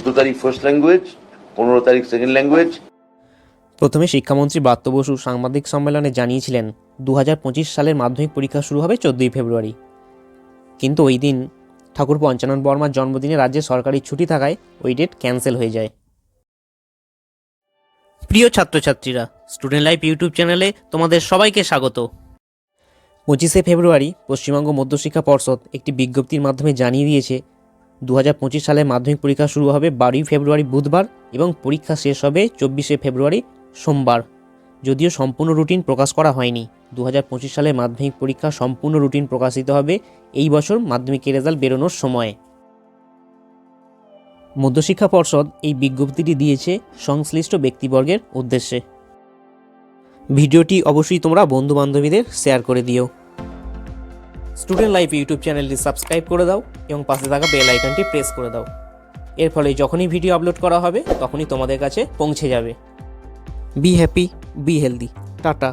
চোদ্দ তারিখ first language পনেরো তারিখ সেকেন্ড ল্যাঙ্গুয়েজ প্রথমে শিক্ষামন্ত্রী ব্রাত্য বসু সাংবাদিক সম্মেলনে জানিয়েছিলেন দু হাজার পঁচিশ সালের মাধ্যমিক পরীক্ষা শুরু হবে চোদ্দোই ফেব্রুয়ারি। কিন্তু ওই দিন ঠাকুর পঞ্চানন বর্মার জন্মদিনে রাজ্যে সরকারি ছুটি থাকায় ওই ডেট ক্যান্সেল হয়ে যায়। প্রিয় ছাত্রছাত্রীরা স্টুডেন্ট লাইফ ইউটিউব চ্যানেলে তোমাদের সবাইকে স্বাগত। পঁচিশে ফেব্রুয়ারি পশ্চিমবঙ্গ মধ্যশিক্ষা পর্ষদ একটি বিজ্ঞপ্তির মাধ্যমে জানিয়ে দিয়েছে দু হাজার পঁচিশ সালে মাধ্যমিক পরীক্ষা শুরু হবে বারোই ফেব্রুয়ারি বুধবার এবং পরীক্ষা শেষ হবে চব্বিশে ফেব্রুয়ারি সোমবার। যদিও সম্পূর্ণ রুটিন প্রকাশ করা হয়নি। দু হাজার পঁচিশ সালে মাধ্যমিক পরীক্ষা সম্পূর্ণ রুটিন প্রকাশিত হবে এই বছর মাধ্যমিকের রেজাল্ট বেরোনোর সময়। মধ্যশিক্ষা পর্ষদ এই বিজ্ঞপ্তিটি দিয়েছে সংশ্লিষ্ট ব্যক্তিবর্গের উদ্দেশ্যে। ভিডিওটি অবশ্যই তোমরা বন্ধু বান্ধবীদের শেয়ার করে দিও। স্টুডেন্ট লাইফ ইউটিউব চ্যানেলটি সাবস্ক্রাইব করে দাও এবং পাশে থাকা বেল আইকনটি প্রেস করে দাও। এর ফলে যখনই ভিডিও আপলোড করা হবে, তখনই তোমাদের কাছে পৌঁছে যাবে। Be happy be healthy tata